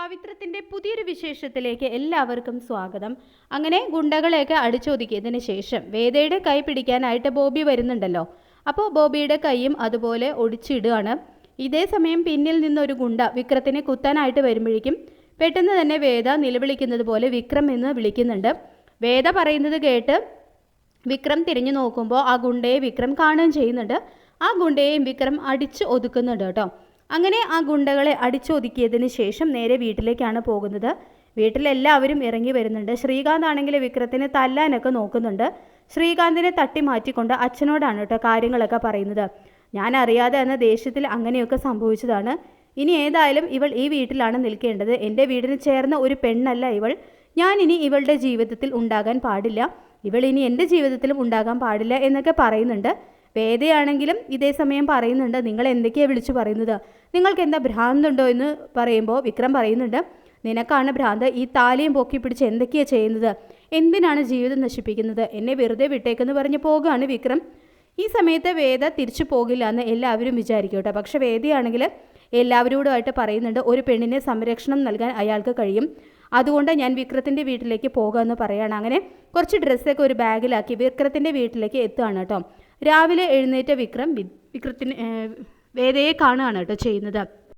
പവിത്രത്തിന്റെ പുതിയൊരു വിശേഷത്തിലേക്ക് എല്ലാവർക്കും സ്വാഗതം. അങ്ങനെ ഗുണ്ടകളെയൊക്കെ അടിച്ചൊതുക്കിയതിന് ശേഷം വേദയുടെ കൈ പിടിക്കാനായിട്ട് ബോബി വരുന്നുണ്ടല്ലോ. അപ്പോൾ ബോബിയുടെ കൈയും അതുപോലെ ഒടിച്ചിടുകയാണ്. ഇതേ സമയം പിന്നിൽ നിന്നൊരു ഗുണ്ട വിക്രത്തിനെ കുത്താനായിട്ട് വരുമ്പോഴേക്കും പെട്ടെന്ന് തന്നെ വേദ നിലവിളിക്കുന്നത് പോലെ വിക്രം എന്ന് വിളിക്കുന്നുണ്ട്. വേദ പറയുന്നത് കേട്ട് വിക്രം തിരിഞ്ഞു നോക്കുമ്പോൾ ആ ഗുണ്ടയെ വിക്രം കാണുകയും ചെയ്യുന്നുണ്ട്. ആ ഗുണ്ടയെയും വിക്രം അടിച്ച് ഒതുക്കുന്നുണ്ട് കേട്ടോ. അങ്ങനെ ആ ഗുണ്ടകളെ അടിച്ചൊതുക്കിയതിന് ശേഷം നേരെ വീട്ടിലേക്കാണ് പോകുന്നത്. വീട്ടിലെല്ലാവരും ഇറങ്ങി വരുന്നുണ്ട്. ശ്രീകാന്ത് ആണെങ്കിൽ വിക്രത്തിനെ തല്ലാനൊക്കെ നോക്കുന്നുണ്ട്. ശ്രീകാന്തിനെ തട്ടി മാറ്റിക്കൊണ്ട് അച്ഛനോടാണ് കേട്ടോ കാര്യങ്ങളൊക്കെ പറയുന്നത്. ഞാൻ അറിയാതെ എന്ന ദേഷ്യത്തിൽ അങ്ങനെയൊക്കെ സംഭവിച്ചതാണ്. ഇനി ഏതായാലും ഇവൾ ഈ വീട്ടിലാണ് നിൽക്കേണ്ടത്. എന്റെ വീടിന് ചേർന്ന ഒരു പെണ്ണല്ല ഇവൾ. ഞാൻ ഇനി ഇവളുടെ ജീവിതത്തിൽ ഉണ്ടാകാൻ പാടില്ല. ഇവൾ ഇനി എന്റെ ജീവിതത്തിലും ഉണ്ടാകാൻ പാടില്ല എന്നൊക്കെ പറയുന്നുണ്ട്. വേദയാണെങ്കിലും ഇതേ സമയം പറയുന്നുണ്ട്. നിങ്ങൾ എന്തൊക്കെയാണ് വിളിച്ചു പറയുന്നത്? നിങ്ങൾക്ക് എന്താ ഭ്രാന്തുണ്ടോ എന്ന് പറയുമ്പോൾ വിക്രം പറയുന്നുണ്ട് നിനക്കാണ് ഭ്രാന്ത്. ഈ താലിയും പൊക്കി പിടിച്ച് എന്തൊക്കെയാണ് ചെയ്യുന്നത്? എന്തിനാണ് ജീവിതം നശിപ്പിക്കുന്നത്? എന്നെ വെറുതെ വിട്ടേക്കെന്ന് പറഞ്ഞ് പോകുകയാണ് വിക്രം. ഈ സമയത്ത് വേദ തിരിച്ചു പോകില്ല എന്ന് എല്ലാവരും വിചാരിക്കും കേട്ടോ പക്ഷെ വേദയാണെങ്കിൽ എല്ലാവരോടുമായിട്ട് പറയുന്നുണ്ട് ഒരു പെണ്ണിനെ സംരക്ഷണം നൽകാൻ അയാൾക്ക് കഴിയും. അതുകൊണ്ട് ഞാൻ വിക്രത്തിന്റെ വീട്ടിലേക്ക് പോകാമെന്ന് പറയുകയാണ് അങ്ങനെ കുറച്ച് ഡ്രസ്സൊക്കെ ഒരു ബാഗിലാക്കി വിക്രത്തിന്റെ വീട്ടിലേക്ക് എത്തുകയാണ് കേട്ടോ. രാവിലെ എഴുന്നേറ്റ വിക്രം വിക്രത്തിന് വേദയെ കാണുകയാണ് കേട്ടോ ചെയ്യുന്നത്.